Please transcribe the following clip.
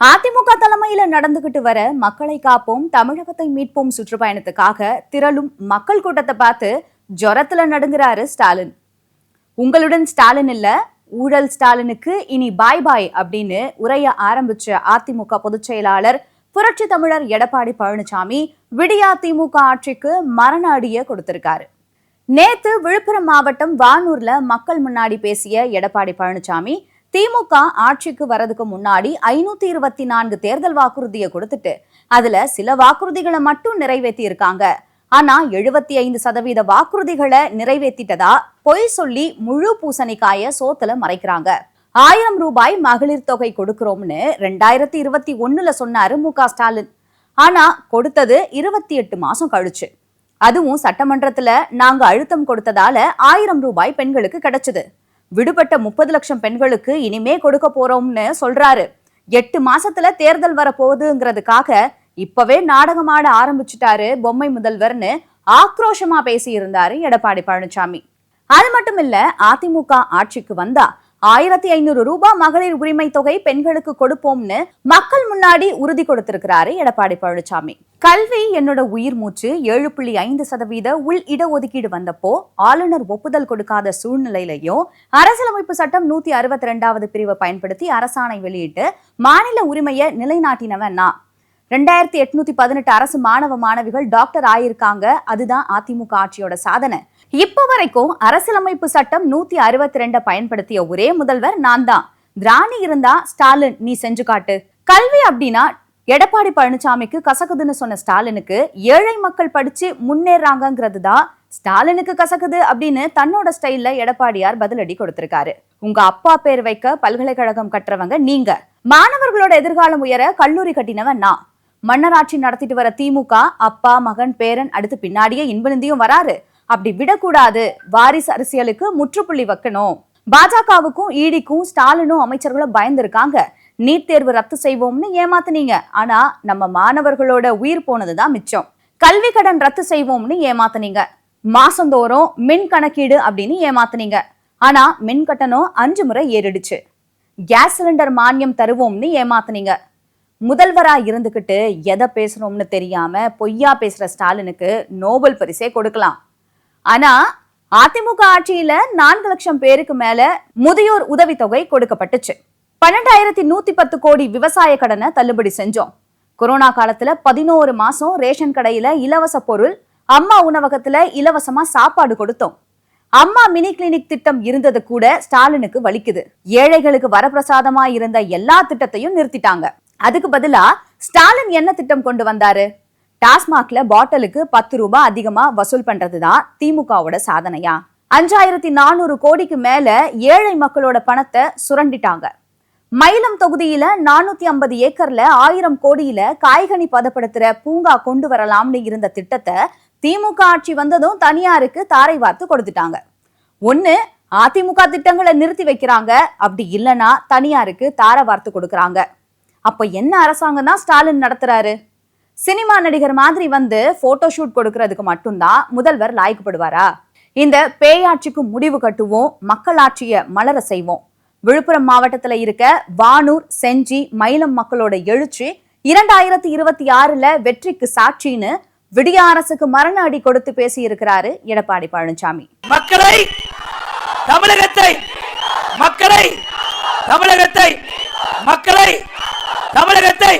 அதிமுக தலைமையில நடந்துகிட்டு வர மக்களை காப்போம் தமிழகத்தை மீட்போம் சுற்றுப்பயணத்துக்காக திரளும் மக்கள் கூட்டத்தை பார்த்து ஜொரத்துல நடுங்குறாரு ஸ்டாலின். உங்களுடன் ஸ்டாலின் இல்ல ஊழல் ஸ்டாலினுக்கு இனி பாய் பாய் அப்படின்னு உரைய ஆரம்பிச்ச அதிமுக பொதுச் செயலாளர் புரட்சி தமிழர் எடப்பாடி பழனிசாமி விடியா திமுக ஆட்சிக்கு மரண அடிய கொடுத்திருக்காரு. நேத்து விழுப்புரம் மாவட்டம் வானூர்ல மக்கள் முன்னாடி பேசிய எடப்பாடி பழனிசாமி திமுக ஆட்சிக்கு வரதுக்கு முன்னாடி ஐநூத்தி இருபத்தி நான்கு தேர்தல் வாக்குறுதியை கொடுத்துட்டு அதுல சில வாக்குறுதிகளை மட்டும் நிறைவேற்றி இருக்காங்க ஆனா எழுபத்தி ஐந்து சதவீத வாக்குறுதிகளை நிறைவேற்றிட்டதா பொய் சொல்லி முழு பூசணிக்காய சோத்துல மறைக்கிறாங்க. ஆயிரம் ரூபாய் மகளிர் தொகை கொடுக்கிறோம்னு ரெண்டாயிரத்தி இருபத்தி ஒண்ணுல சொன்னாரு மு க ஸ்டாலின். ஆனா கொடுத்தது இருபத்தி எட்டு மாசம் கழிச்சு. அதுவும் சட்டமன்றத்துல நாங்க அழுத்தம் கொடுத்ததால ஆயிரம் ரூபாய் பெண்களுக்கு கிடைச்சது. விடுபட்ட முப்பது லட்சம் பெண்களுக்கு இனிமே கொடுக்க போறோம்னு சொல்றாரு. எட்டு மாசத்துல தேர்தல் வர போகுதுங்கிறதுக்காக இப்பவே நாடகமாட ஆரம்பிச்சுட்டாரு பொம்மை முதல்வர்னு ஆக்ரோஷமா பேசி இருந்தாரு எடப்பாடி பழனிசாமி. அது மட்டும் இல்ல அதிமுக ஆட்சிக்கு வந்தா ஆயிரத்தி ஐநூறு ரூபாய் மகளிர் உரிமை தொகை பெண்களுக்கு கொடுப்போம்னு மக்கள் முன்னாடி உறுதி கொடுத்திருக்கிறாரு எடப்பாடி பழனிசாமி. கல்வி என்னோட உயிர் மூச்சு ஏழு புள்ளி ஐந்து சதவீத உள் இடஒதுக்கீடு வந்தப்போ ஆளுநர் ஒப்புதல் கொடுக்காத சூழ்நிலையிலையும் அரசியலமைப்பு சட்டம் நூத்தி அறுபத்தி ரெண்டாவது பிரிவை பயன்படுத்தி அரசாணை வெளியிட்டு மாநில உரிமையை நிலைநாட்டினவன் நான். ரெண்டாயிரத்தி எட்நூத்தி பதினெட்டு அரசு மாணவ மாணவிகள் டாக்டர் ஆயிருக்காங்க. அதுதான் அதிமுக ஆட்சியோட சாதனை. இப்ப வரைக்கும் அரசியலமைப்பு சட்டம் நூத்தி அறுபத்தி ரெண்ட பயன்படுத்திய ஒரே முதல்வர் நான் தான் திராணி இருந்தா ஸ்டாலின் நீ செஞ்சு காட்டு. கல்வி அப்படின்னா எடப்பாடி பழனிசாமிக்கு கசக்குதுன்னு சொன்ன ஸ்டாலினுக்கு ஏழை மக்கள் படிச்சு முன்னேறாங்கிறது தான் ஸ்டாலினுக்கு கசக்குது அப்படின்னு தன்னோட ஸ்டைல்ல எடப்பாடியார் பதிலடி கொடுத்திருக்காரு. உங்க அப்பா பேர் வைக்க பல்கலைக்கழகம் கட்டுறவங்க நீங்க. மாணவர்களோட எதிர்காலம் உயர கல்லூரி கட்டினவன் நான். மன்னராட்சி நடத்திட்டு வர திமுக அப்பா மகன் பேரன் அடுத்து பின்னாடியே இன்பநிந்தியும் வராரு. அப்படி விடக்கூடாது. வாரிசு அரசியலுக்கு முற்றுப்புள்ளி வைக்கணும். பாஜகவுக்கும் ஈடிக்கும் ஸ்டாலினும் அமைச்சர்களும் பயந்துருக்காங்க. நீட் தேர்வு ரத்து செய்வோம்னு ஏமாத்துனீங்க. ஆனா நம்ம மாணவர்களோட உயிர் போனதுதான் மிச்சம். கல்வி கடன் ரத்து செய்வோம்னு ஏமாத்துனீங்க. மாசந்தோறும் மின் கணக்கீடு அப்படின்னு ஏமாத்துனீங்க. ஆனா மின் கட்டணம் அஞ்சு முறை ஏறிடுச்சு. கேஸ் சிலிண்டர் மானியம் தருவோம்னு ஏமாத்துனீங்க. முதல்வரா இருந்துகிட்டு எதை பேசுறோம்னு தெரியாம பொய்யா பேசுற ஸ்டாலினுக்கு நோபல் பரிசே கொடுக்கலாம். ஆனா அதிமுக ஆட்சியில நான்கு லட்சம் பேருக்கு மேல முதியோர் உதவித்தொகை கொடுக்கப்பட்டுச்சு. பன்னெண்டாயிரத்தி நூத்தி பத்து கோடி விவசாய கடனை தள்ளுபடி செஞ்சோம். கொரோனா காலத்துல பதினோரு மாசம் ரேஷன் கடையில இலவச பொருள் அம்மா உணவகத்துல இலவசமா சாப்பாடு கொடுத்தோம். அம்மா மினி கிளினிக் திட்டம் இருந்தது கூட ஸ்டாலினுக்கு வலிக்குது. ஏழைகளுக்கு வரப்பிரசாதமா இருந்த எல்லா திட்டத்தையும் நிறுத்திட்டாங்க. அதுக்கு பதிலா ஸ்டாலின் என்ன திட்டம் கொண்டு வந்தாரு? டாஸ்மாக்ல பாட்டிலுக்கு பத்து ரூபாய் அதிகமா வசூல் பண்றதுதான் திமுகவோட சாதனையா? அஞ்சாயிரத்தி நானூறு கோடிக்கு மேல ஏழை மக்களோட பணத்தை சுரண்டிட்டாங்க. மயிலம் தொகுதியில நானூத்தி ஐம்பது ஏக்கர்ல ஆயிரம் கோடியில காய்கனி பதப்படுத்துற பூங்கா கொண்டு வரலாம்னு இருந்த திட்டத்தை திமுக ஆட்சி வந்ததும் தனியாருக்கு தாரை வார்த்து கொடுத்துட்டாங்க. ஒண்ணு அதிமுக திட்டங்களை நிறுத்தி வைக்கிறாங்க. அப்படி இல்லைன்னா தனியாருக்கு தாரை வார்த்து கொடுக்கறாங்க. அப்ப என்ன அரசாங்கம் தான் ஸ்டாலின் நடத்துறாரு? சினிமா நடிகர் மாதிரி வந்து போட்டோ ஷூட் கொடுக்கறதுக்கு மட்டும்தான் முதல்வர் லாய்க்கப்படுவாரா இந்த பேயாட்சிக்கு முடிவு கட்டுவோம் மக்களாட்சிய மலர செய்வோம். விழுப்புரம் மாவட்டத்துல இருக்க வானூர் செஞ்சி மயிலம் மக்களோட எழுச்சி இரண்டாயிரத்தி இருபத்தி ஆறுல வெற்றிக்கு சாட்சின்னு விடிய அரசுக்கு மரண அடி கொடுத்து பேசி இருக்கிறாரு எடப்பாடி பழனிசாமி. மக்களை தமிழகத்தை மக்களை தமிழகத்தை மக்களை தமிழகத்தை